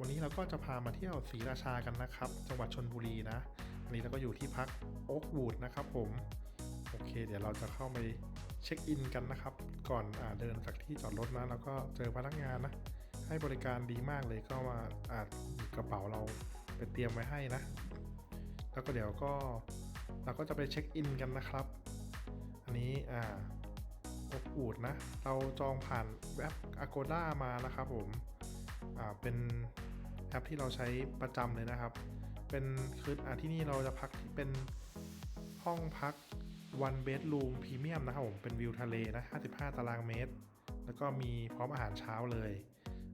วันนี้เราก็จะพามาเที่ยวศรีราชากันนะครับ จังหวัดชนบุรีนะวันนี้เราก็อยู่ที่พักโอ๊กวูดนะครับผมโอเค เดี๋ยวเราจะเข้าไปเช็คอินกันนะครับ ก่อนอาเดินจากที่จอดรถนะแล้วก็เจอพนักงานนะ ให้บริการดีมากเลยก็มาอาจหยิบกระเป๋าเราไปเตรียมไว้ให้นะ แล้วก็เดี๋ยวก็เราก็จะไปเช็คอินกันนะครับ อันนี้อ่าอบอูดนะ เราจองผ่านแอป Agoda มานะครับผม อ่า เป็น แอปที่เราใช้ประจำเลยนะครับ เป็นคืออ่าที่นี่เราจะพักที่เป็นห้องพัก one bedroom premium นะครับผม เป็นวิวทะเลนะ 55 ตารางเมตร แล้วก็มีพร้อมอาหารเช้าเลย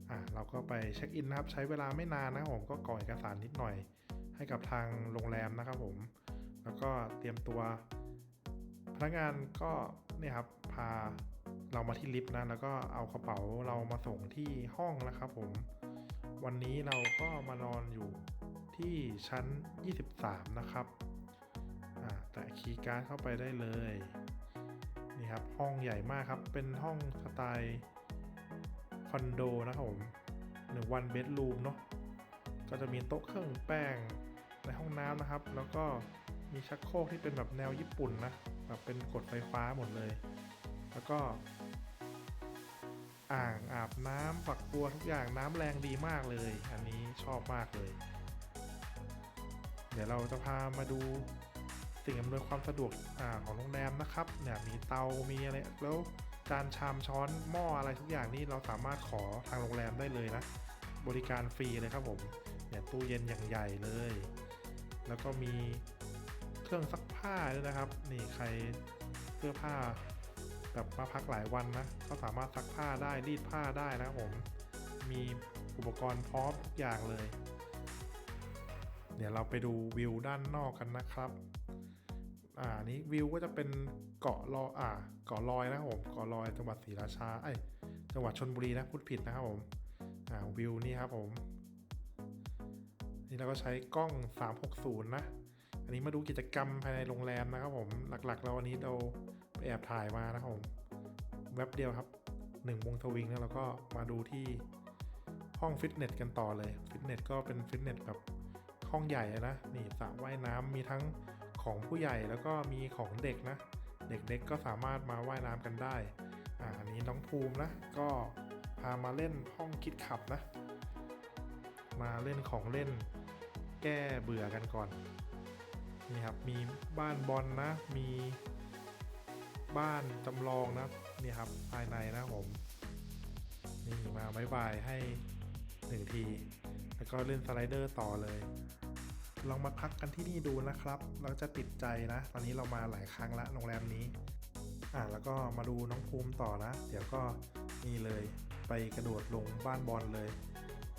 อ่าเราก็ไปเช็คอินนะครับ ใช้เวลาไม่นานนะครับผมก็กรอเอกสารนิดหน่อย ให้กับทางโรงแรมนะครับผม แล้วก็เตรียมตัวพนักงานก็เนี่ยครับพา เรามาที่ลิฟต์นะแล้วก็เอากระเป๋าเรามาส่งที่ห้องนะครับผม วันนี้เราก็มานอนอยู่ที่ชั้น 23 นะครับอ่าแต่คีย์การ์ดเข้าไปได้เลยนี่ครับห้องใหญ่มากครับ เป็นห้องสไตล์คอนโดนะครับผมหนึ่งวันเบดรูมเนาะก็จะมีโต๊ะเครื่องแป้งในห้องน้ำนะครับ แล้วก็มีชักโครกที่เป็นแบบแนวญี่ปุ่นนะแบบเป็นกดไฟฟ้าหมดเลย แล้วก็ อ่างอาบน้ำฝักบัวทุกอย่างน้ำแรงดีมากเลย อันนี้ชอบมากเลย เดี๋ยวเราจะพามาดูสิ่งอำนวยความสะดวกอาของโรงแรมนะครับเนี่ยมีเตา มีอะไร แล้วจานชามช้อนหม้ออะไรทุกอย่างนี่เราสามารถขอทางโรงแรมได้เลยนะ บริการฟรีเลยครับผมเนี่ยตู้เย็นอย่างใหญ่เลย แล้วก็มีเครื่องซักผ้าด้วยนะครับ นี่ใครเสื้อผ้า แบบมาพักหลายวันนะก็สามารถซักผ้าได้รีดผ้าได้นะผม มีอุปกรณ์พร้อมทุกอย่างเลย เดี๋ยวเราไปดูวิวด้านนอกกันนะครับ อ่านี้วิวก็จะเป็นเกาะลอยอ่าเกาะลอยนะครับผมเกาะลอยจังหวัดศรีราชาเอ้จังหวัดชนบุรีนะพูดผิดนะครับผมอ่าวิวนี่ครับผม นี่เราก็ใช้กล้อง 360 นะ อันนี้มาดูกิจกรรมภายในโรงแรมนะครับผม หลักๆ เราวันนี้เราไปแอบถ่ายมานะครับผมแว็บเดียวครับหนึ่งวงทวิงแล้วเราก็มาดูที่ห้องฟิตเนสกันต่อเลย ฟิตเนสก็เป็นฟิตเนสแบบห้องใหญ่นะ นี่สระว่ายน้ำมีทั้งของผู้ใหญ่แล้วก็มีของเด็กนะ เด็กๆก็สามารถมาว่ายน้ำกันได้ อ่าอันนี้น้องภูมินะ ก็พามาเล่นห้องคิดขับนะ มาเล่นของเล่นแก้เบื่อกันก่อน นี่ครับมีบ้านบอลนะ มีบ้านจำลองนะนี่ครับภายในนะผม นี่มาบายบายให้หนึ่งที แล้วก็เล่นสไลเดอร์ต่อเลย ลองมาพักกันที่นี่ดูนะครับ เราจะติดใจนะ ตอนนี้เรามาหลายครั้งละโรงแรมนี้ อะแล้วก็มาดูน้องภูมิต่อนะ เดี๋ยวก็นี่เลยไปกระโดดลงบ้านบอลเลย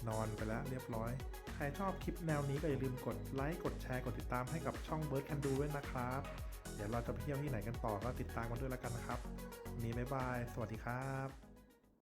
นอนไปแล้วเรียบร้อย ใครชอบคลิปแนวนี้ก็อย่าลืมกดไลค์กดแชร์กดติดตามให้กับช่อง Bird Can Do ด้วยนะครับ เดี๋ยวเราจะไปเที่ยวที่ไหนกันต่อก็ติดตามกันด้วยแล้วกันนะครับนนี้บ๊ายบาย สวัสดีครับ